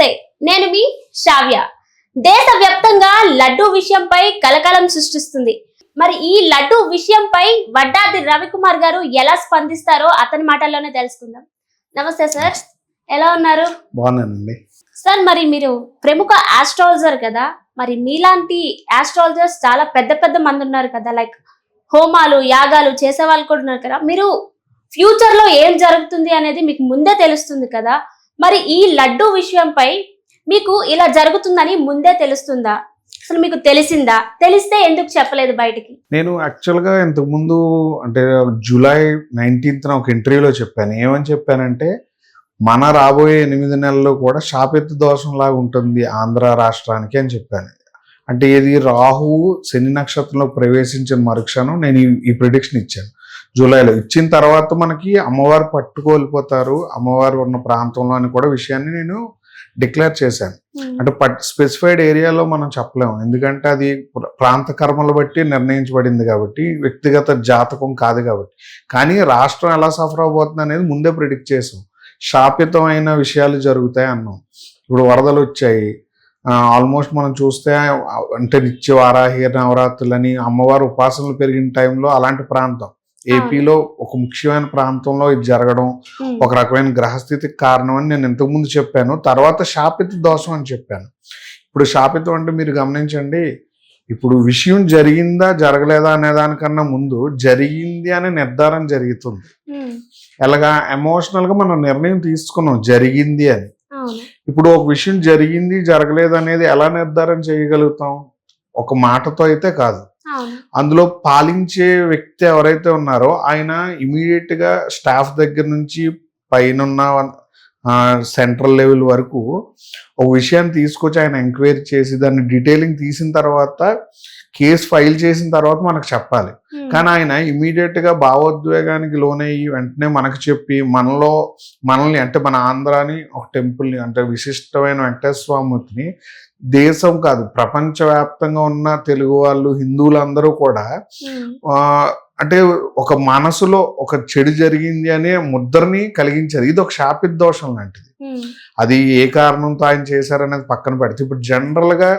నమస్తే నేను మీ శ్రావ్య. దేశవ్యాప్తంగా లడ్డు విషయంపై కలకలం సృష్టిస్తుంది. మరి ఈ లడ్డు విషయంపై వడ్డాది రవికుమార్ గారు ఎలా స్పందిస్తారో అతని మాటల్లోనే తెలుసుకుందాం. నమస్తే సార్ ఎలా ఉన్నారు? బాగున్నానండి. సార్ మరి మీరు ప్రముఖ ఆస్ట్రాలజర్ కదా మరి మీలాంటి ఆస్ట్రాలజర్స్ చాలా పెద్ద పెద్ద మంది ఉన్నారు కదా లైక్ హోమాలు యాగాలు చేసే వాళ్ళు కూడా ఉన్నారు కదా మీరు ఫ్యూచర్లో ఏం జరుగుతుంది అనేది మీకు ముందే తెలుస్తుంది కదా మరి ఈ లడ్డు విషయంపై మీకు ఇలా జరుగుతుందని ముందే తెలుస్తుందా? అసలు మీకు తెలిసిందా? తెలిస్తే ఎందుకు చెప్పలేదు బయటికి? నేను యాక్చువల్గా ఇంతకుముందు అంటే జూలై నైన్టీన్త్న ఒక ఇంటర్వ్యూలో చెప్పాను. ఏమని చెప్పానంటే మన రాబోయే ఎనిమిది నెలల్లో కూడా శాపెత్తు దోషం లాగా ఉంటుంది ఆంధ్ర రాష్ట్రానికి అని చెప్పాను. అంటే ఇది రాహువు శని నక్షత్రంలో ప్రవేశించిన మరుక్షణం నేను ఈ- ఈ ప్రిడిక్షన్ ఇచ్చాను. జూలైలో. ఇచ్చిన తర్వాత మనకి అమ్మవారు పట్టుకోలిపోతారు. అమ్మవారు ఉన్న ప్రాంతంలో అని కూడా విషయాన్ని నేను డిక్లేర్ చేశాను. అంటే పట్ స్పెసిఫైడ్ ఏరియాలో మనం చెప్పలేము. ఎందుకంటే అది ప్ర- ప్రాంత కర్మలు బట్టి నిర్ణయించబడింది కాబట్టి వ్యక్తిగత జాతకం కాదు కాబట్టి. కానీ రాష్ట్రం ఎలా సఫర్ అవబోతుంది అనేది ముందే ప్రిడిక్ట్ చేసాం శాపితమైన విషయాలు జరుగుతాయి అన్నాం. ఇప్పుడు వరదలు వచ్చాయి. ఆల్మోస్ట్ మనం చూస్తే అంటే నిత్య వారాహి నవరాత్రులని అమ్మవారు ఉపాసనలు పెరిగిన టైంలో అలాంటి ప్రాంతం. ఏపీలో ఒక ముఖ్యమైన ప్రాంతంలో ఇది జరగడం ఒక రకమైన గ్రహస్థితికి కారణం అని నేను ఇంతకుముందు చెప్పాను. తర్వాత శాపిత దోషం అని చెప్పాను. ఇప్పుడు శాపితం అంటే మీరు గమనించండి ఇప్పుడు విషయం జరిగిందా జరగలేదా అనే దానికన్నా ముందు జరిగింది అనే నిర్ధారణ జరుగుతుంది. ఎలాగా ఎమోషనల్గా మనం నిర్ణయం తీసుకున్నాం జరిగింది అని. ఇప్పుడు ఒక విషయం జరిగింది జరగలేదు అనేది ఎలా నిర్ధారణ చేయగలుగుతాం? ఒక మాటతో అయితే కాదు. అందులో పాలించే వ్యక్తి ఎవరైతే ఉన్నారో ఆయన ఇమీడియట్గా స్టాఫ్ దగ్గర నుంచి పైన సెంట్రల్ లెవెల్ వరకు ఒక విషయాన్ని తీసుకొచ్చి ఆయన ఎంక్వైరీ చేసి దాన్ని డీటెయిలింగ్ తీసిన తర్వాత కేసు ఫైల్ చేసిన తర్వాత మనకు చెప్పాలి. కానీ ఆయన ఇమీడియట్గా భావోద్వేగానికి లోనయ్యి వెంటనే మనకు చెప్పి మనలో మనల్ని అంటే మన ఆంధ్రాని ఒక టెంపుల్ని అంటే విశిష్టమైన వెంకటేశ్వర స్వామిని దేశం కాదు ప్రపంచవ్యాప్తంగా ఉన్న తెలుగు వాళ్ళు హిందువులందరూ కూడా ఉమ్, ఆ, అంటే ఒక మనసులో ఒక చెడు జరిగింది అనే ముద్రని కలిగించారు ఇది ఒక శాపిత దోషం లాంటిది. ఉమ్, అది ఏ కారణంతో ఆయన చేశారనేది పక్కన పెడితే ఇప్పుడు జనరల్గా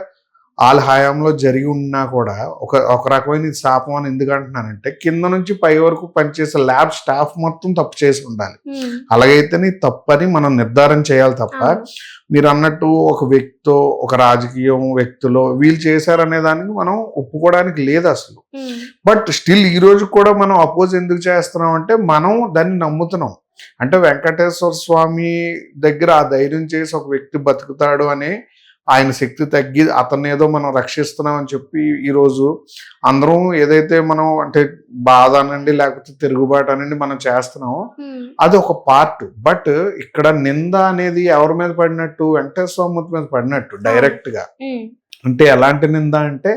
వాళ్ళ హయాంలో జరిగి ఉన్నా కూడా ఒక ఒక రకమైన శాపం అని ఎందుకు అంటున్నానంటే కింద నుంచి పై వరకు పనిచేసే ల్యాబ్ స్టాఫ్ మొత్తం తప్పు చేసి ఉండాలి. అలాగైతేనే ఇది తప్పని మనం నిర్ధారణ చేయాలి తప్ప. మీరు అన్నట్టు ఒక వ్యక్తితో ఒక రాజకీయం వ్యక్తిలో వీళ్ళు చేశారనే దానికి మనం ఒప్పుకోవడానికి లేదు అసలు. బట్ స్టిల్ ఈ రోజు కూడా మనం అపోజ్ ఎందుకు చేస్తున్నాం అంటే మనం దాన్ని నమ్ముతున్నాం. అంటే వెంకటేశ్వర స్వామి దగ్గర ఆ ధైర్యం చేసి ఒక వ్యక్తి బతుకుతాడు అనే ఆయన శక్తి తగ్గి అతన్ని ఏదో మనం రక్షిస్తున్నాం అని చెప్పి ఈరోజు అందరం ఏదైతే మనం అంటే బాధ అనండి లేకపోతే తిరుగుబాటు అనండి మనం చేస్తున్నామో అది ఒక పార్ట్ బట్ ఇక్కడ నింద అనేది ఎవరి మీద పడినట్టు వెంకటేశ్వర స్వామి మీద పడినట్టు డైరెక్ట్గా. అంటే ఎలాంటి నింద అంటే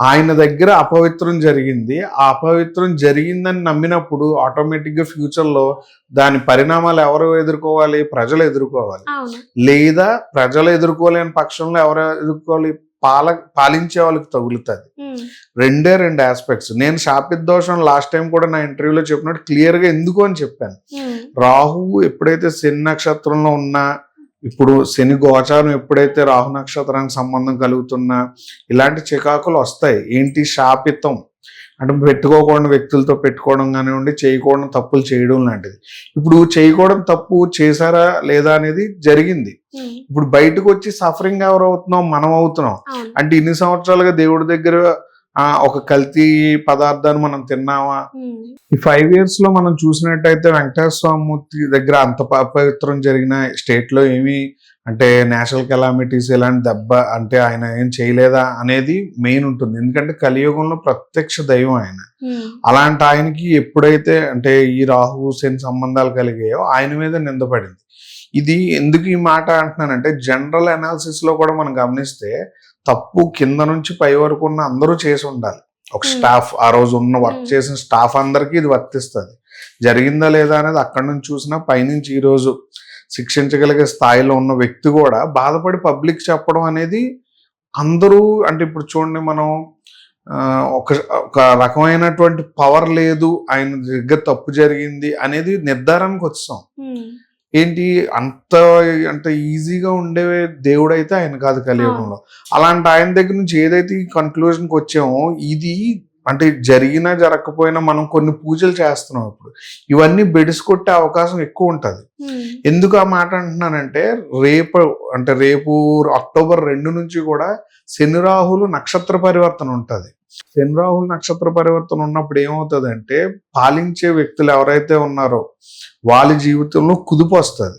ఆయన దగ్గర అపవిత్రం జరిగింది. ఆ అపవిత్రం జరిగిందని నమ్మినప్పుడు ఆటోమేటిక్గా ఫ్యూచర్లో దాని పరిణామాలు ఎవరు ఎదుర్కోవాలి? ప్రజలు ఎదుర్కోవాలి. లేదా ప్రజలు ఎదుర్కోలేని పక్షంలో ఎవరు ఎదుర్కోవాలి? పాల పాలించే వాళ్ళకి తగులుతుంది. రెండే రెండు ఆస్పెక్ట్స్ నేను శాపిత దోషం లాస్ట్ టైం కూడా నా ఇంటర్వ్యూలో చెప్పినట్టు క్లియర్గా ఎందుకు అని చెప్పాను. రాహువు ఎప్పుడైతే శని నక్షత్రంలో ఉన్నా ఇప్పుడు శని గోచారం ఎప్పుడైతే రాహు నక్షత్రానికి సంబంధం కలుగుతున్నా ఇలాంటి చికాకులు వస్తాయి. ఏంటి? శాపితం. అంటే పెట్టుకోకూడని వ్యక్తులతో పెట్టుకోవడం కానివ్వండి చేయకూడని తప్పులు చేయడం లాంటిది. ఇప్పుడు చేయకూడని తప్పు చేశారా లేదా అనేది జరిగింది. ఇప్పుడు బయటకు వచ్చి సఫరింగ్ ఎవరు అవుతున్నాం మనం అవుతున్నాం అంటే ఇన్ని సంవత్సరాలుగా దేవుడి దగ్గర ఒక కల్తీ పదార్థాన్ని మనం తిన్నామా? ఉమ్, ఈ ఫైవ్ ఇయర్స్లో మనం చూసినట్టయితే వెంకటేశ్వర స్వామిమూర్తి దగ్గర అంత ప- అపవిత్రం జరిగిన స్టేట్లో ఏమి అంటే నేషనల్ కెలామిటీస్ ఇలాంటి దెబ్బ అంటే ఆయన ఏం చేయలేదా అనేది మెయిన్ ఉంటుంది. ఎందుకంటే కలియుగంలో ప్రత్యక్ష దైవం ఆయన. అలాంటి ఆయనకి ఎప్పుడైతే అంటే ఈ రాహు శని సంబంధాలు కలిగాయో ఆయన మీద నిందపడింది ఇది ఎందుకు ఈ మాట అంటున్నానంటే జనరల్ అనాలిసిస్లో కూడా మనం గమనిస్తే తప్పు కింద నుంచి పై వరకు ఉన్న అందరూ చేసి ఉండాలి ఒక Hmm. స్టాఫ్ ఆ రోజు ఉన్న వర్క్ Hmm. చేసిన స్టాఫ్ అందరికీ ఇది వర్తిస్తుంది జరిగిందా లేదా అనేది అక్కడి నుంచి చూసినా పైనుంచి ఈ రోజు శిక్షించగలిగే స్థాయిలో ఉన్న వ్యక్తి కూడా బాధపడి పబ్లిక్ చెప్పడం అనేది అందరూ అంటే ఇప్పుడు చూడండి మనం ఒక ఒక రకమైనటువంటి పవర్ లేదు ఆయన దగ్గర తప్పు జరిగింది అనేది నిర్ధారణకు వచ్చాం ఉమ్, ఏంటి అంత అంత ఈజీగా ఉండే దేవుడు అయితే ఆయన కాదు కలియుగంలో. అలాంటి ఆయన దగ్గర నుంచి ఏదైతే ఈ కన్క్లూజన్కి వచ్చామో ఇది అంటే జరిగినా జరగకపోయినా మనం కొన్ని పూజలు చేస్తున్నాం ఇప్పుడు. ఇవన్నీ బెడిసి కొట్టే అవకాశం ఎక్కువ ఉంటుంది. ఉమ్, ఎందుకు ఆ మాట అంటున్నానంటే రేపు అంటే రేపు అక్టోబర్ రెండు నుంచి కూడా శని రాహులు నక్షత్ర పరివర్తన ఉంటుంది. శని రాహులు నక్షత్ర పరివర్తన ఉన్నప్పుడు ఏమవుతుంది అంటే పాలించే వ్యక్తులు ఎవరైతే ఉన్నారో వాళ్ళ జీవితంలో కుదుపు వస్తుంది.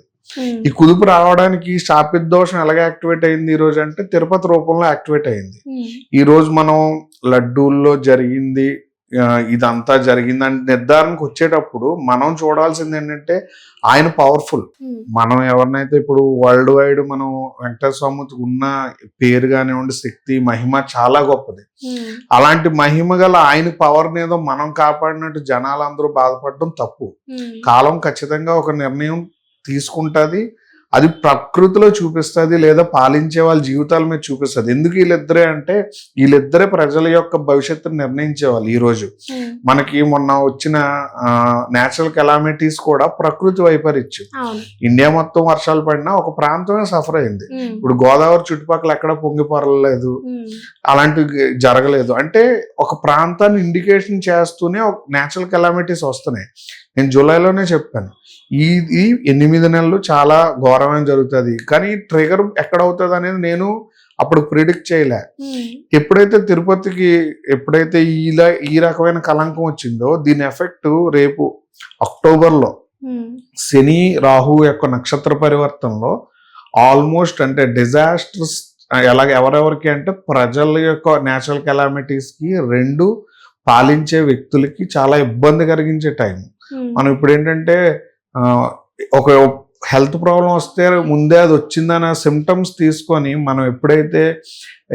ఈ కుదుపు రావడానికి శాపిత్ దోషం ఎలాగ యాక్టివేట్ అయింది ఈ రోజు అంటే తిరుపతి రూపంలో యాక్టివేట్ అయింది. ఈ రోజు మనం లడ్డూల్లో జరిగింది ఇదంతా జరిగిందని నిర్ధారణకు వచ్చేటప్పుడు మనం చూడాల్సింది ఏంటంటే ఆయన పవర్ఫుల్ ఉమ్, మనం ఎవరినైతే ఇప్పుడు వరల్డ్ వైడ్ మనం వెంకటేశ్వర స్వామికి ఉన్న పేరు కానివ్వండి శక్తి మహిమ చాలా గొప్పది. ఉమ్, అలాంటి మహిమ గల ఆయన పవర్ ఏదో మనం కాపాడినట్టు జనాలందరూ బాధపడడం తప్పు. ఉమ్, కాలం ఖచ్చితంగా ఒక నిర్ణయం తీసుకుంటుంది. అది ప్రకృతిలో చూపిస్తుంది లేదా పాలించే వాళ్ళ జీవితాల మీద చూపిస్తుంది. ఎందుకు వీళ్ళిద్దరే అంటే వీళ్ళిద్దరే ప్రజల యొక్క భవిష్యత్తును నిర్ణయించే వాళ్ళు ఈ రోజు. ఉమ్, మనకి మొన్న వచ్చిన నేచురల్ కెలామిటీస్ కూడా ప్రకృతి వైపరీత్యం. ఇండియా మొత్తం వర్షాలు పడినా ఒక ప్రాంతమే సఫర్ అయింది. ఇప్పుడు గోదావరి చుట్టుపక్కల ఎక్కడ పొంగి పొరలేదు అలాంటివి జరగలేదు. అంటే ఒక ప్రాంతాన్ని ఇండికేషన్ చేస్తూనే ఒక నేచురల్ కెలామిటీస్ వస్తున్నాయి. నేను జూలైలోనే చెప్పాను. ఈ ఎనిమిది నెలలు చాలా ఘోరమైన జరుగుతుంది. కానీ ట్రిగర్ ఎక్కడ అవుతుంది అనేది నేను అప్పుడు ప్రిడిక్ట్ చేయలే. ఎప్పుడైతే తిరుపతికి ఎప్పుడైతే ఇలా ఈ రకమైన కలంకం వచ్చిందో దీని ఎఫెక్ట్ రేపు అక్టోబర్లో శని రాహు యొక్క నక్షత్ర పరివర్తనలో ఆల్మోస్ట్ అంటే డిజాస్టర్స్ ఎలాగ ఎవరెవరికి అంటే ప్రజల యొక్క న్యాచురల్ కెలామిటీస్కి రెండు పాలించే వ్యక్తులకి చాలా ఇబ్బంది కలిగించే టైం మనం ఇప్పుడు ఏంటంటే ఆ, ఒక హెల్త్ ప్రాబ్లం వస్తే ముందే అది వచ్చిందన్న సిమ్టమ్స్ తీసుకొని మనం ఎప్పుడైతే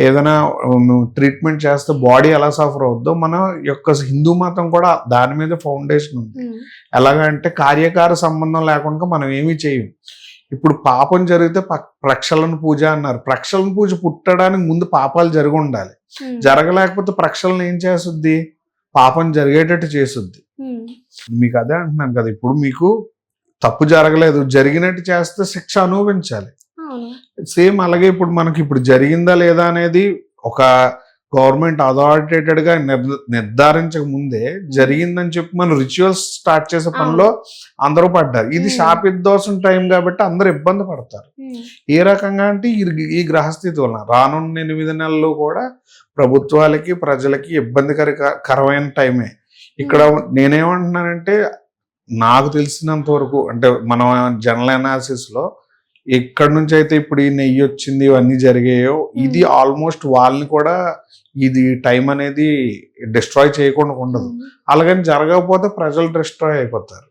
ఏదైనా ట్రీట్మెంట్ చేస్తే బాడీ ఎలా సఫర్ అవుద్దో మన యొక్క హిందూ మతం కూడా దాని మీద ఫౌండేషన్ ఉంది. ఉమ్, ఎలాగంటే కార్యకార సంబంధం లేకుండా మనం ఏమీ చేయం ఇప్పుడు పాపం జరిగితే ప- ప్రక్షాళన పూజ అన్నారు. ప్రక్షాళన పూజ పుట్టడానికి ముందు పాపాలు జరిగి ఉండాలి ఉమ్, జరగలేకపోతే ప్రక్షాళన ఏం చేస్తుంది? పాపం జరిగేటట్టు చేస్తుంది. మీకు అదే అంటున్నాను కదా ఇప్పుడు మీకు తప్పు జరగలేదు జరిగినట్టు చేస్తే శిక్ష అనుభవించాలి. సేమ్ అలాగే ఇప్పుడు మనకి ఇప్పుడు జరిగిందా లేదా అనేది ఒక గవర్నమెంట్ అథారిటేటెడ్గా నిర్- నిర్ధారించక ముందే జరిగిందని చెప్పి మనం రిచువల్స్ స్టార్ట్ చేసే పనిలో అందరూ పడ్డారు. ఇది. శాపిద్దోసం టైం కాబట్టి అందరూ ఇబ్బంది పడతారు. ఏ రకంగా అంటే ఈ- ఈ గ్రహస్థితి వలన రానున్న ఎనిమిది నెలలు కూడా ప్రభుత్వాలకి ప్రజలకి ఇబ్బందికర కరమైన టైమే. ఇక్కడ నేనేమంటున్నానంటే నాకు తెలిసినంత వరకు అంటే మన జనరల్ అనాలిసిస్లో ఎక్కడి నుంచి అయితే ఇప్పుడు ఈ నెయ్యి వచ్చింది ఇవన్నీ జరిగాయో ఇది ఆల్మోస్ట్ వాళ్ళని కూడా ఇది టైం అనేది డిస్ట్రాయ్ చేయకుండా ఉండదు. ఉమ్. అలాగని జరగకపోతే ప్రజలు డిస్ట్రాయ్ అయిపోతారు.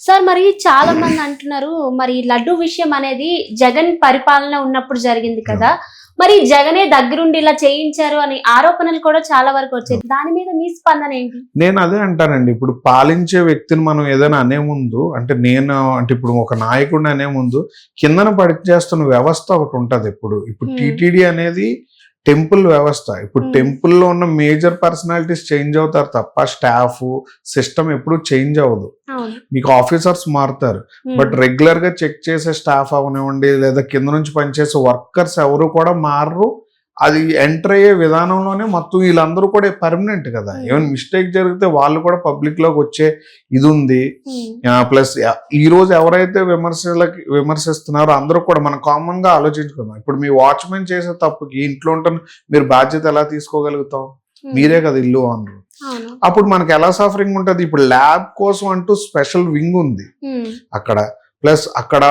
సార్ మరి చాలా మంది అంటున్నారు మరి లడ్డు విషయం అనేది జగన్ పరిపాలన ఉన్నప్పుడు జరిగింది కదా. మరి జగనే దగ్గరుండి ఇలా చేయించారు అని ఆరోపణలు కూడా చాలా వరకు వచ్చాయి. దాని మీద మీ స్పందన ఏంటి? నేను అదే అంటానండి. ఇప్పుడు పాలించే వ్యక్తిని మనం ఏదైనా అనే ముందు అంటే నేను అంటే ఇప్పుడు ఒక నాయకుడిని అనే ముందు కిందన పడిచేస్తున్న వ్యవస్థ ఒకటి ఉంటది. ఇప్పుడు ఇప్పుడు. టీటీడీ అనేది టెంపుల్ వ్యవస్థ. ఇప్పుడు Hmm. టెంపుల్లో ఉన్న మేజర్ పర్సనాలిటీస్ చేంజ్ అవుతారు తప్ప స్టాఫ్ సిస్టమ్ ఎప్పుడు చేంజ్ అవ్వదు. మీకు ఆఫీసర్స్ మారుతారు. బట్ రెగ్యులర్గా చెక్ చేసే స్టాఫ్ అవనివ్వండి లేదా కింద నుంచి పనిచేసే వర్కర్స్ ఎవరు కూడా మారరు. అది ఎంటర్ అయ్యే విధానంలోనే మొత్తం వీళ్ళందరూ కూడా పర్మనెంట్ కదా. Hmm. ఏమైనా మిస్టేక్ జరిగితే వాళ్ళు కూడా పబ్లిక్లోకి వచ్చే ఇది ఉంది ప్లస్ ఈ రోజు ఎవరైతే విమర్శలకి విమర్శిస్తున్నారో అందరూ కూడా మనం కామన్గా ఆలోచించుకుందాం. ఇప్పుడు మీ వాచ్మెన్ చేసే తప్పుకి ఇంట్లో ఉంటున్న మీరు బాధ్యత ఎలా తీసుకోగలుగుతాం? ఉమ్, మీరే కదా ఇల్లు అవును. అప్పుడు మనకి ఎలా సఫరింగ్ ఉంటది? ఇప్పుడు ల్యాబ్ కోసం అంటూ స్పెషల్ వింగ్ ఉంది. ఉమ్, అక్కడ ప్లస్ అక్కడ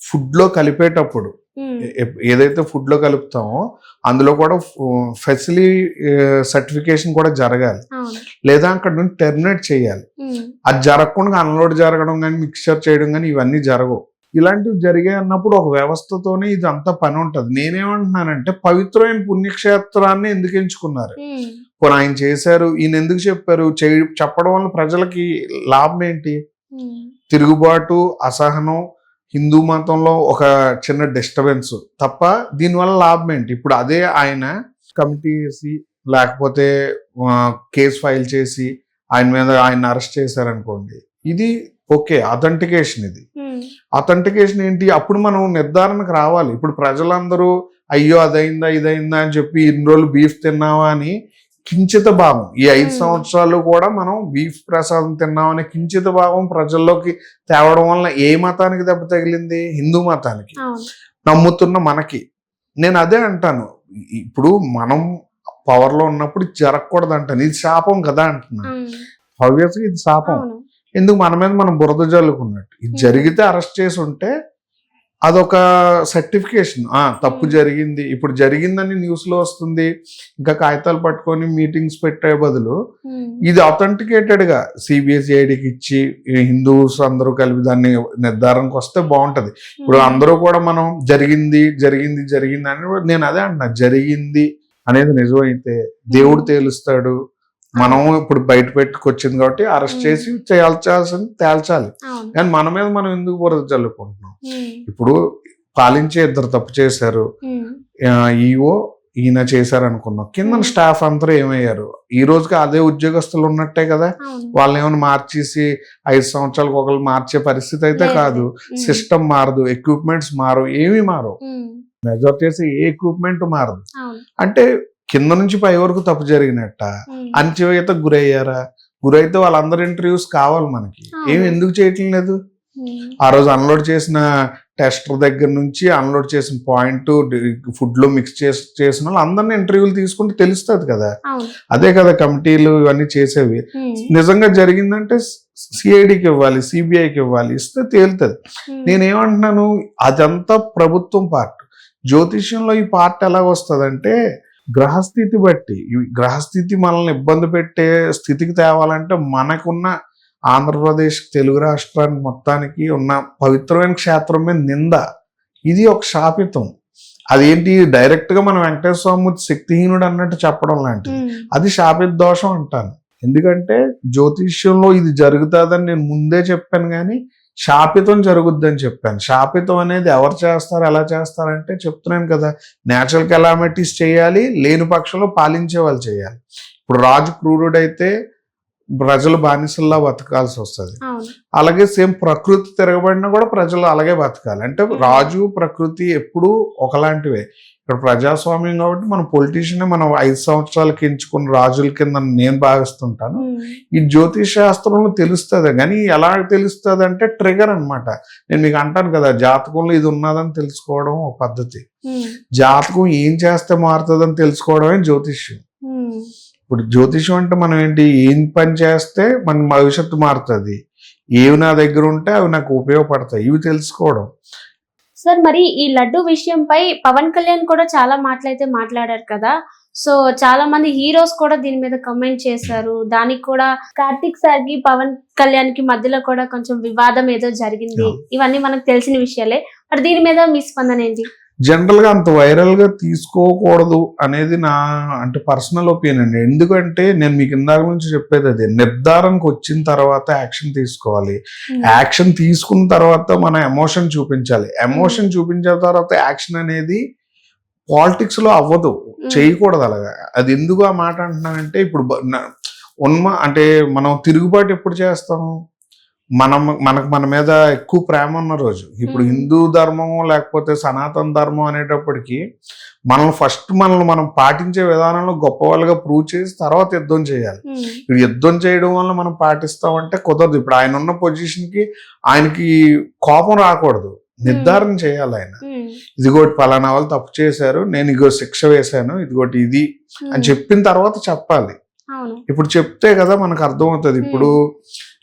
ఫుడ్లో కలిపేటప్పుడు ఏదైతే ఫుడ్లో కలుపుతామో అందులో కూడా ఫెసిలి సర్టిఫికేషన్ కూడా జరగాలి. లేదా అక్కడ నుండి టెర్మినేట్ చేయాలి. అది జరగకుండా అన్లోడ్ జరగడం కానీ మిక్స్చర్ చేయడం కానీ ఇవన్నీ జరగవు. ఇలాంటివి జరిగాయి అన్నప్పుడు ఒక వ్యవస్థతోనే ఇది అంతా పని ఉంటది. నేనేమంటున్నానంటే పవిత్రమైన పుణ్యక్షేత్రాన్ని ఎందుకు ఎంచుకున్నారు పోనీ ఆయన చేశారు ఈయన ఎందుకు చెప్పారు? చెప్పడం వల్ల ప్రజలకి లాభం ఏంటి? తిరుగుబాటు అసహనం హిందూ మతంలో ఒక చిన్న డిస్టర్బెన్స్ తప్ప దీనివల్ల లాభం ఏంటి? ఇప్పుడు అదే ఆయన కమిటీ వేసి లేకపోతే కేసు ఫైల్ చేసి ఆయన మీద ఆయన అరెస్ట్ చేశారనుకోండి ఇది ఓకే అథెంటికేషన్ ఇది. అథెంటికేషన్ ఏంటి? అప్పుడు మనం నిర్ధారణకు రావాలి. ఇప్పుడు ప్రజలందరూ అయ్యో అదైందా ఇదైందా అని చెప్పి ఇన్ని రోజులు బీఫ్ తిన్నావా అని కించిత భావం. ఈ ఐదు. సంవత్సరాలు కూడా మనం బీఫ్ ప్రసాదం తిన్నామనే కించిత భావం ప్రజల్లోకి తేవడం వల్ల ఏ మతానికి దెబ్బ తగిలింది? హిందూ మతానికి. నమ్ముతున్న మనకి. నేను అదే అంటాను. ఇప్పుడు మనం పవర్లో ఉన్నప్పుడు జరగకూడదు అంటాను ఇది శాపం కదా అంటున్నా ఉమ్, ఆబ్వియస్గా ఇది శాపం. ఎందుకు? మన మీద మనం బురద జల్లుకున్నట్టు. ఇది. జరిగితే అరెస్ట్ చేసి ఉంటే అదొక సర్టిఫికేషన్. ఆ తప్పు. జరిగింది. ఇప్పుడు జరిగిందని న్యూస్లో వస్తుంది. ఇంకా కాగితాలు పట్టుకొని మీటింగ్స్ పెట్టే బదులు ఇది అథెంటికేటెడ్గా సిబిఎస్ఈడికి ఇచ్చి హిందూస్ అందరూ కలిపి దాన్ని నిర్ధారణకు వస్తే బాగుంటది. ఇప్పుడు అందరూ కూడా మనం జరిగింది జరిగింది జరిగింది అని నేను అదే అంటున్నా. జరిగింది అనేది నిజమైతే దేవుడు తేలుస్తాడు. మనం ఇప్పుడు బయట పెట్టుకొచ్చింది కాబట్టి అరెస్ట్. చేసి తేల్చాల్సింది తేల్చాలి. కానీ మన మీద మనం ఎందుకు బురద చల్లుకుంటున్నాం ఇప్పుడు పాలించే ఇద్దరు తప్పు చేశారు. ఈఓ ఈయన చేశారు అనుకున్నాం కింద. స్టాఫ్ అందరూ ఏమయ్యారు? ఈ రోజుకి అదే ఉద్యోగస్తులు ఉన్నట్టే కదా? వాళ్ళని ఏమైనా మార్చేసి ఐదు సంవత్సరాలకు ఒకరు మార్చే పరిస్థితి అయితే కాదు. సిస్టమ్ మారదు ఎక్విప్మెంట్స్ మారవు ఏమీ మారవు. ఉమ్, మెజర్ చేసి ఏ ఎక్విప్మెంట్ మారదు. అంటే కింద నుంచి పై వరకు తప్పు జరిగినట్ట? అణచివేత గురయ్యారా? గురైతే వాళ్ళందరూ ఇంటర్వ్యూస్ కావాలి మనకి. ఏమి ఎందుకు చేయటం లేదు? ఆ రోజు అన్లోడ్ చేసిన టెస్టర్ దగ్గర నుంచి అన్లోడ్ చేసిన పాయింట్ ఫుడ్లో మిక్స్ చేసి చేసిన వాళ్ళు అందరిని ఇంటర్వ్యూలు తీసుకుంటే తెలుస్తుంది కదా. అదే కదా కమిటీలు ఇవన్నీ చేసేవి. నిజంగా జరిగిందంటే సిఐడికి ఇవ్వాలి సిబిఐకి ఇవ్వాలి ఇస్తే తేలుతుంది. నేనేమంటున్నాను అదంతా ప్రభుత్వం పార్ట్ జ్యోతిష్యంలో ఈ పార్ట్ ఎలా వస్తుందంటే గ్రహస్థితి బట్టి గ్రహస్థితి మనల్ని ఇబ్బంది పెట్టే స్థితికి తేవాలంటే మనకున్న ఆంధ్రప్రదేశ్ తెలుగు రాష్ట్రానికి మొత్తానికి ఉన్న పవిత్రమైన క్షేత్రం మీద నింద. ఇది ఒక శాపితం. అదేంటి? డైరెక్ట్గా మనం వెంకటేశ్వర స్వామి శక్తిహీనుడు అన్నట్టు చెప్పడం లాంటిది. అది శాపిత దోషం అంటాను. ఎందుకంటే జ్యోతిష్యంలో ఇది జరుగుతుందని నేను ముందే చెప్పాను కానీ శాపితం జరుగుద్దని చెప్పాను. శాపితం అనేది ఎవరు చేస్తారు ఎలా చేస్తారంటే చెప్తున్నాను కదా నేచురల్ కెలామిటీస్ చేయాలి లేని పక్షంలో పాలించే వాళ్ళు చేయాలి. ఇప్పుడు రాజు క్రూరుడైతే ప్రజలు బానిసల్లా బతకాల్సి వస్తుంది. అలాగే సేమ్ ప్రకృతి తిరగబడినా కూడా ప్రజలు అలాగే బతకాలి. అంటే రాజు ప్రకృతి ఎప్పుడూ ఒకలాంటివే. ఇక్కడ ప్రజాస్వామ్యం కాబట్టి మన పొలిటీషియన్ మనం ఐదు సంవత్సరాలకి ఎంచుకున్న రాజుల కింద నేను భావిస్తుంటాను. ఈ జ్యోతిష్ శాస్త్రంలో తెలుస్తుంది. కానీ ఎలా తెలుస్తుంది అంటే ట్రిగర్ అన్నమాట. నేను మీకు అంటాను కదా జాతకంలో ఇది ఉన్నదని తెలుసుకోవడం ఒక పద్ధతి. జాతకం ఏం చేస్తే మారుతుందని తెలుసుకోవడమే జ్యోతిష్యం. ఇప్పుడు జ్యోతిషం అంటే మనం ఏంటి? ఏం పని చేస్తే మన భవిష్యత్తు మారుతుంది. ఏవి నా దగ్గర ఉంటే అవి నాకు ఉపయోగపడతాయి. ఇవి తెలుసుకోవడం. సార్ మరి ఈ లడ్డు విషయంపై పవన్ కళ్యాణ్ కూడా చాలా మాటలైతే మాట్లాడారు కదా. సో చాలా మంది హీరోస్ కూడా దీని మీద కమెంట్ చేశారు. దానికి కూడా కార్తిక్ సార్కి పవన్ కళ్యాణ్కి మధ్యలో కూడా కొంచెం వివాదం ఏదో జరిగింది. ఇవన్నీ మనకు తెలిసిన విషయాలే. మరి దీని మీద మీ స్పందన ఏంటి? జనరల్గా అంత వైరల్గా తీసుకోకూడదు అనేది నా అంటే పర్సనల్ ఒపీనియన్ అండి. ఎందుకంటే నేను మీకు ఇందాక నుంచి చెప్పేది అదే. నిర్ధారణకు వచ్చిన తర్వాత యాక్షన్ తీసుకోవాలి. యాక్షన్ తీసుకున్న తర్వాత మన ఎమోషన్ చూపించాలి. ఎమోషన్ చూపించిన తర్వాత యాక్షన్ అనేది పాలిటిక్స్లో అవ్వదు. చేయకూడదు అలాగా. అది ఎందుకు ఆ మాట అంటున్నానంటే ఇప్పుడు ఉన్మ అంటే మనం తిరుగుబాటు ఎప్పుడు చేస్తాం? మనం మనకు మన మీద ఎక్కువ ప్రేమ ఉన్న రోజు. ఇప్పుడు. హిందూ ధర్మం లేకపోతే సనాతన ధర్మం అనేటప్పటికి మనం ఫస్ట్ మనల్ని మనం పాటించే విధానంలో గొప్ప వాళ్ళుగా ప్రూవ్ చేసి తర్వాత యుద్ధం చేయాలి. ఇప్పుడు యుద్ధం చేయడం వల్ల మనం పాటిస్తామంటే కుదరదు. ఇప్పుడు ఆయన ఉన్న పొజిషన్కి ఆయనకి కోపం రాకూడదు. నిర్ధారణ చేయాలి ఆయన. ఇదిగోటి పలానా వాళ్ళు తప్పు చేశారు నేను ఇగో శిక్ష వేశాను ఇదిగోటి ఇది అని చెప్పిన తర్వాత చెప్పాలి. ఇప్పుడు చెప్తే కదా మనకు అర్థమవుతుంది. ఇప్పుడు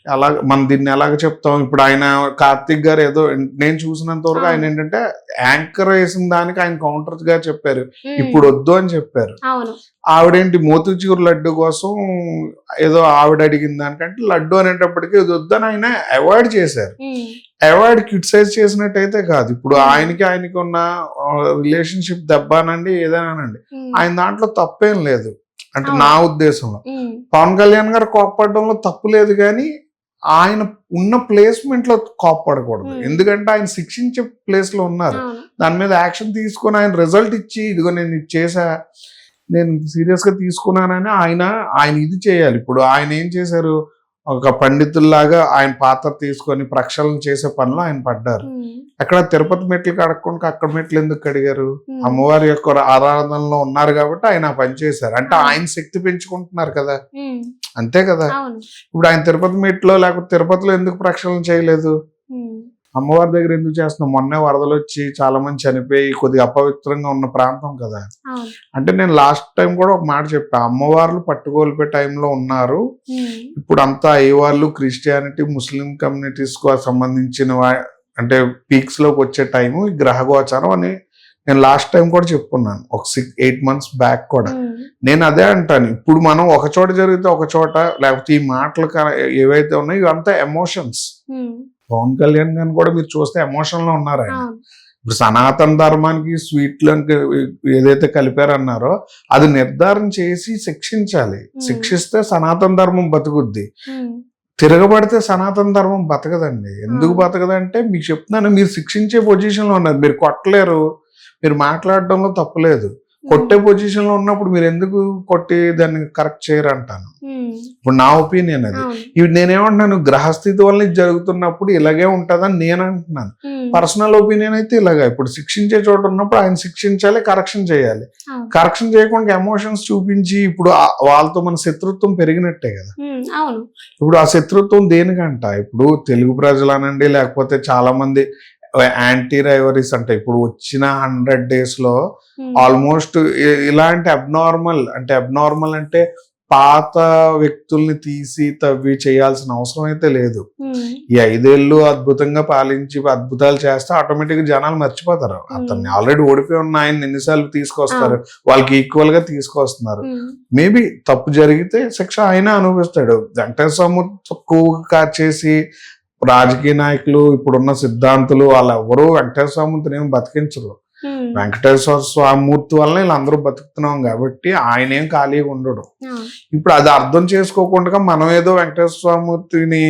అలా మనం దీన్ని ఎలాగ చెప్తాం? ఇప్పుడు ఆయన కార్తిక్ గారు ఏదో నేను చూసినంత వరకు ఆయన ఏంటంటే యాంకర్ వేసిన దానికి ఆయన కౌంటర్గా చెప్పారు. ఇప్పుడు వద్దు అని చెప్పారు. ఆవిడేంటి మోతిచూరు లడ్డు కోసం ఏదో ఆవిడ అడిగిన దానికంటే లడ్డు అనేటప్పటికి ఇది వద్దని ఆయన అవాయిడ్ చేశారు. అవాయిడ్ క్రిటిసైజ్ చేసినట్టయితే కాదు. ఇప్పుడు. ఆయనకి ఆయనకి ఉన్న రిలేషన్షిప్ దెబ్బనండి ఏదైనానండి ఆయన దాంట్లో తప్పేం లేదు. అంటే. నా ఉద్దేశంలో. పవన్ కళ్యాణ్ గారు కోప్పడడంలో తప్పు లేదు కానీ ఆయన ఉన్న ప్లేస్మెంట్లో కోప్పడకూడదు Hmm. ఎందుకంటే ఆయన శిక్షించే ప్లేస్లో ఉన్నారు. దాని మీద యాక్షన్ తీసుకొని ఆయన రిజల్ట్ ఇచ్చి ఇదిగో నేను ఇది చేశా నేను సీరియస్గా తీసుకున్నానని ఆయన ఆయన ఇది చేయాలి. ఇప్పుడు ఆయన ఏం చేశారు? ఒక పండితుల్లాగా ఆయన పాత్ర తీసుకొని ప్రక్షాళన చేసే పనిలో ఆయన పడ్డారు. అక్కడ తిరుపతి మెట్లు కడగకుండా అక్కడ మెట్లు ఎందుకు కడిగారు? ఉమ్, అమ్మవారి యొక్క ఆరాధనలో ఉన్నారు కాబట్టి ఆయన ఆ పని చేశారు. అంటే. ఆయన శక్తి పెంచుకుంటున్నారు కదా. అంతే కదా. ఇప్పుడు ఆయన తిరుపతి మెట్లో లేకపోతే తిరుపతిలో ఎందుకు ప్రక్షాళన చేయలేదు? అమ్మవారి దగ్గర ఎందుకు చేస్తున్నాం మొన్నే వరదలు వచ్చి చాలా మంది చనిపోయి కొద్దిగా అపవిత్రంగా ఉన్న ప్రాంతం కదా. అంటే నేను లాస్ట్ టైం కూడా ఒక మాట చెప్పా. అమ్మవార్లు పట్టుకోల్పే టైంలో ఉన్నారు. ఇప్పుడు అంతా అయ్యవాళ్ళు క్రిస్టియానిటీ ముస్లిం కమ్యూనిటీస్కు సంబంధించిన అంటే పీక్స్లోకి వచ్చే టైము ఈ గ్రహ గోచారం అని నేను లాస్ట్ టైం కూడా చెప్పుకున్నాను ఒక సిక్స్ ఎయిట్ మంత్స్ బ్యాక్ కూడా. ఉమ్, నేను అదే అంటాను. ఇప్పుడు మనం ఒక చోట జరిగితే ఒక చోట లేకపోతే ఈ మాటలు ఏవైతే ఉన్నాయో ఇవంతా ఎమోషన్స్ ఉమ్, పవన్ కళ్యాణ్ గారిని కూడా మీరు చూస్తే ఎమోషన్లో ఉన్నారు ఆయన. ఇప్పుడు సనాతన ధర్మానికి స్వీట్లకు ఏదైతే కలిపారన్నారో అది నిర్ధారణ చేసి శిక్షించాలి. Hmm. శిక్షిస్తే సనాతన ధర్మం బతుకుద్ది. తిరగబడితే సనాతన ధర్మం బతకదండి. ఎందుకు Hmm. బతకదంటే మీకు చెప్తున్నాను మీరు శిక్షించే పొజిషన్లో ఉన్నారు. మీరు కొట్టలేరు. మీరు మాట్లాడడంలో తప్పులేదు. కొట్టే పొజిషన్లో ఉన్నప్పుడు మీరు ఎందుకు కొట్టి దాన్ని కరెక్ట్ చేయరు అంటాను ఇప్పుడు నా ఒపీనియన్ అది. ఇవి నేనేమంటున్నాను గ్రహస్థితి వల్ల ఇది జరుగుతున్నప్పుడు ఇలాగే ఉంటుందని నేను అంటున్నాను. పర్సనల్ ఒపీనియన్ అయితే ఇలాగా. ఇప్పుడు శిక్షించే చోట ఉన్నప్పుడు ఆయన శిక్షించాలి కరెక్షన్ చేయాలి. కరెక్షన్ చేయకుండా ఎమోషన్స్ చూపించి ఇప్పుడు వాళ్ళతో మన శత్రుత్వం పెరిగినట్టే కదా. ఇప్పుడు ఆ శత్రుత్వం దేనికంట? ఇప్పుడు తెలుగు ప్రజలు అనండి లేకపోతే చాలా మంది యాంటీ రైవరీస్ అంటే. ఇప్పుడు వచ్చిన హండ్రెడ్ డేస్లో ఆల్మోస్ట్ ఇలాంటి అబ్నార్మల్ అంటే అబ్నార్మల్ అంటే పాత వ్యక్తుల్ని తీసి తవ్వి చేయాల్సిన అవసరం అయితే లేదు. ఉమ్, ఈ ఐదేళ్ళు అద్భుతంగా పాలించి అద్భుతాలు చేస్తే ఆటోమేటిక్ జనాలు మర్చిపోతారు. అతన్ని ఆల్రెడీ ఓడిపోయి ఉన్న ఆయన ఎన్నిసార్లు తీసుకొస్తారు? వాళ్ళకి ఈక్వల్గా తీసుకొస్తున్నారు. మేబీ తప్పు జరిగితే శిక్ష ఆయన అనుభవిస్తాడు. వెంకటేశ్వర స్వామి తక్కువగా కాచేసి రాజకీయ నాయకులు ఇప్పుడున్న సిద్ధాంతులు వాళ్ళు ఎవరు వెంకటేశ్వర స్వామిని ఏం బతికించరు. వెంకటేశ్వర స్వామి మూర్తి వల్ల వీళ్ళందరూ బతుకుతున్నాం కాబట్టి ఆయన ఏం ఖాళీగా ఉండడు. ఇప్పుడు అది అర్థం చేసుకోకుండా మనం ఏదో వెంకటేశ్వర స్వామిని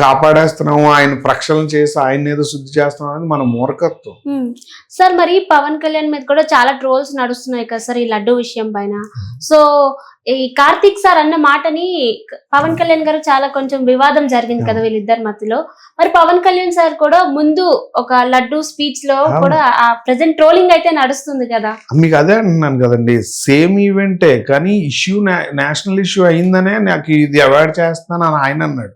కాపాడేస్తున్నాము ఆయన ప్రక్షాళన చేసి ఆయన ఏదో శుద్ధి చేస్తున్నాం అనేది మన మూర్ఖత్వం. సార్ మరి పవన్ కళ్యాణ్ మీద కూడా చాలా ట్రోల్స్ నడుస్తున్నాయి కదా సార్ ఈ లడ్డు విషయం పైన. సో ఈ కార్తీక్ సార్ అన్న మాటని పవన్ కళ్యాణ్ గారు చాలా కొంచెం వివాదం జరిగింది కదా వీళ్ళిద్దరి మధ్యలో. మరి పవన్ కళ్యాణ్ సార్ కూడా ముందు ఒక లడ్డు స్పీచ్లో. కూడా ఆ ప్రెసెంట్ ట్రోలింగ్ అయితే నడుస్తుంది కదా. మీకు అదే అంటున్నాను కదండి సేమ్ ఈవెంటే కానీ ఇష్యూ నేషనల్ ఇష్యూ అయిందనే నాకు ఇది అవాయిడ్ చేస్తాను అని ఆయన అన్నాడు.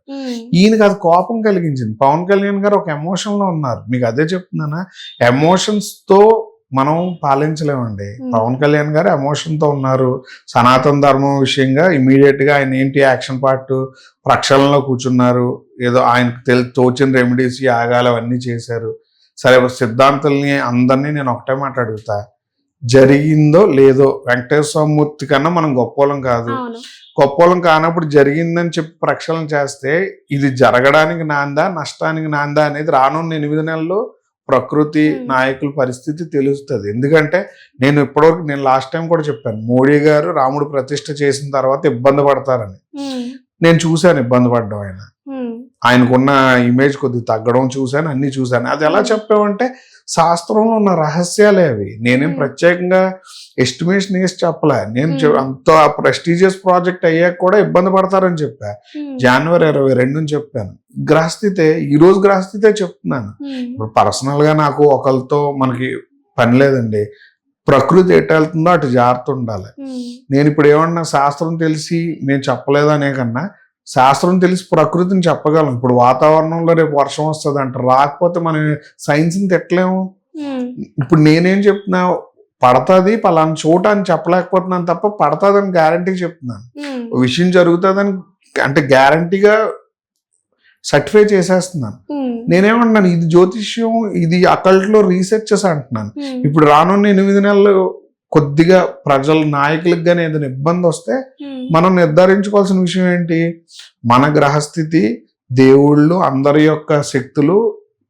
ఈయనకి అది కోపం కలిగించింది. పవన్ కళ్యాణ్ గారు ఒక ఎమోషన్లో ఉన్నారు. మీకు అదే చెప్తున్నానా? ఎమోషన్స్తో మనం పాలించలేమండి. పవన్ కళ్యాణ్ గారు ఎమోషన్తో ఉన్నారు. సనాతన ధర్మం విషయంగా ఇమీడియట్గా ఆయన ఏంటి యాక్షన్ పార్ట్ ప్రక్షాళనలో కూర్చున్నారు. ఏదో ఆయనకు తెలి తోచిన రెమెడీస్ యాగాలు అవన్నీ చేశారు. సరే సిద్ధాంతుల్ని అందరినీ నేను ఒకటే మాట అడుగుతా. జరిగిందో లేదో వెంకటేశ్వర మూర్తి కన్నా మనం గొప్పోలం కాదు. గొప్పోలం కానప్పుడు జరిగిందని చెప్పి ప్రక్షాళన చేస్తే ఇది జరగడానికి నాందా నష్టానికి నాందా అనేది రానున్న ఎనిమిది నెలల్లో ప్రకృతి. నాయకుల పరిస్థితి తెలుస్తుంది. ఎందుకంటే నేను ఇప్పటివరకు నేను లాస్ట్ టైం కూడా చెప్పాను మోడీ గారు రాముడు ప్రతిష్ఠ చేసిన తర్వాత ఇబ్బంది పడతారని. నేను చూశాను ఇబ్బంది పడ్డం ఆయన. ఉమ్, ఆయనకున్న ఇమేజ్ కొద్దిగా తగ్గడం చూశాను అన్ని చూశాను. అది ఎలా. చెప్పామంటే శాస్త్రంలో ఉన్న రహస్యాలే అవి. నేనేం. ప్రత్యేకంగా ఎస్టిమేషన్ వేసి చెప్పలే. నేను. అంత ప్రెస్టీజియస్ ప్రాజెక్ట్ అయ్యాక కూడా ఇబ్బంది పడతారని చెప్పా. జనవరి ఇరవై రెండుని చెప్పాను. గ్రహస్థితే ఈ రోజు గ్రహస్థితే చెప్తున్నాను. ఇప్పుడు పర్సనల్గా నాకు ఒకరితో మనకి పని లేదండి. ప్రకృతి ఎటు వెళ్తుందో అటు జాగ్రత్త ఉండాలి. నేను ఇప్పుడు ఏమన్నా శాస్త్రం తెలిసి నేను చెప్పలేదు అనే కన్నా శాస్త్రం తెలిసి ప్రకృతిని చెప్పగలం. ఇప్పుడు వాతావరణంలో రేపు వర్షం వస్తుంది అంట రాకపోతే మనం సైన్స్ని తిట్టలేము. ఇప్పుడు నేనేం చెప్తున్నా పడతాది పలానా చోట అని చెప్పలేకపోతున్నాను తప్ప పడతాదని గ్యారంటీ చెప్తున్నాను. విషయం జరుగుతుందని అంటే గ్యారంటీగా సర్టిఫై చేసేస్తున్నాను. నేనేమంటున్నాను ఇది జ్యోతిష్యం ఇది అకల్ట్లో రీసెర్చెస్ అంటున్నాను. ఇప్పుడు రానున్న ఎనిమిది నెలలు కొద్దిగా ప్రజల నాయకులకు కానీ ఏదైనా ఇబ్బంది వస్తే మనం నిర్ధారించుకోవాల్సిన విషయం ఏంటి? మన గ్రహస్థితి దేవుళ్ళు అందరి యొక్క శక్తులు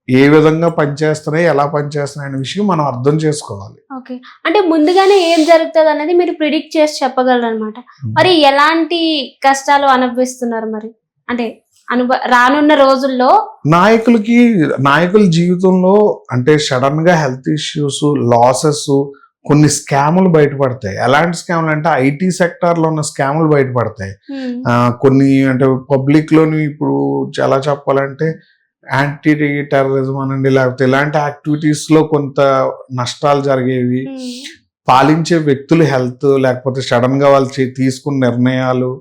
ఏ విధంగా పనిచేస్తున్నాయి ఎలా పనిచేస్తున్నాయి అనే విషయం మనం అర్థం చేసుకోవాలి. ఓకే. అంటే ముందుగానే ఏం జరుగుతుంది అనేది మీరు ప్రిడిక్ట్ చేసి చెప్పగలరు అనమాట మరి ఎలాంటి కష్టాలు అనుభవిస్తున్నారు మరి? అంటే అనుభ రానున్న రోజుల్లో నాయకులకి నాయకుల జీవితంలో అంటే సడన్గా హెల్త్ ఇష్యూస్ లాసెస్ కొన్ని స్కాములు బయటపడతాయి. ఎలాంటి స్కాములు అంటే ఐటీ సెక్టార్లో ఉన్న స్కాములు బయటపడతాయి. కొన్ని అంటే పబ్లిక్లోని ఇప్పుడు చాలా చెప్పాలంటే యాంటీ టెర్రరిజం అనండి లేకపోతే ఇలాంటి యాక్టివిటీస్లో కొంత నష్టాలు జరిగేవి. పాలించే వ్యక్తుల హెల్త్ లేకపోతే సడన్గా వాళ్ళు తీసుకున్న నిర్ణయాలు.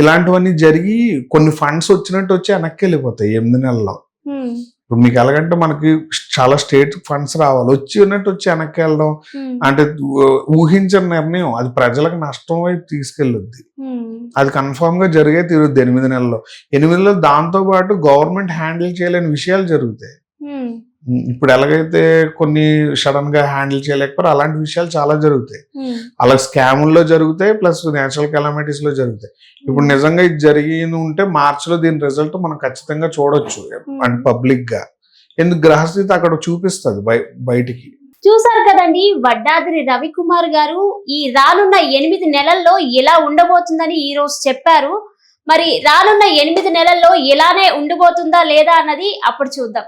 ఇలాంటివన్నీ జరిగి కొన్ని ఫండ్స్ వచ్చినట్టు వచ్చి వెనక్కి వెళ్ళిపోతాయి ఎనిమిది నెలల్లో. ఇప్పుడు మీకు ఎలాగంటే మనకి చాలా స్టేట్ ఫండ్స్ రావాలి. వచ్చి ఉన్నట్టు వచ్చి వెనక్కి వెళ్ళడం అంటే ఊహించిన నిర్ణయం. అది ప్రజలకు నష్టం వైపు తీసుకెళ్ళుద్ది. అది కన్ఫామ్గా జరిగే తీరుద్ది ఎనిమిది నెలల్లో. ఎనిమిది నెలలు దాంతో పాటు గవర్నమెంట్ హ్యాండిల్ చేయలేని విషయాలు జరుగుతాయి. ఇప్పుడు ఎలాగైతే కొన్ని సడన్గా హ్యాండిల్ చేయలేకపోతే అలాంటి విషయాలు చాలా జరుగుతాయి. అలా స్కాముల్లో జరుగుతాయి ప్లస్ నేచురల్ కెలామిటీస్లో జరుగుతాయి. ఇప్పుడు నిజంగా ఇది జరిగి ఉంటే మార్చ్లో దీని రిజల్ట్ మనం ఖచ్చితంగా చూడొచ్చు అండ్ పబ్లిక్గా ఎందుకు గ్రహస్థితి అక్కడ చూపిస్తుంది బయ- బయటికి. చూసారు కదండి వడ్డాద్రి రవికుమార్ గారు ఈ రానున్న ఎనిమిది నెలల్లో ఎలా ఉండబోతుందని ఈ రోజు చెప్పారు. మరి రానున్న ఎనిమిది నెలల్లో ఇలానే ఉండిపోతుందా లేదా అన్నది అప్పుడు చూద్దాం.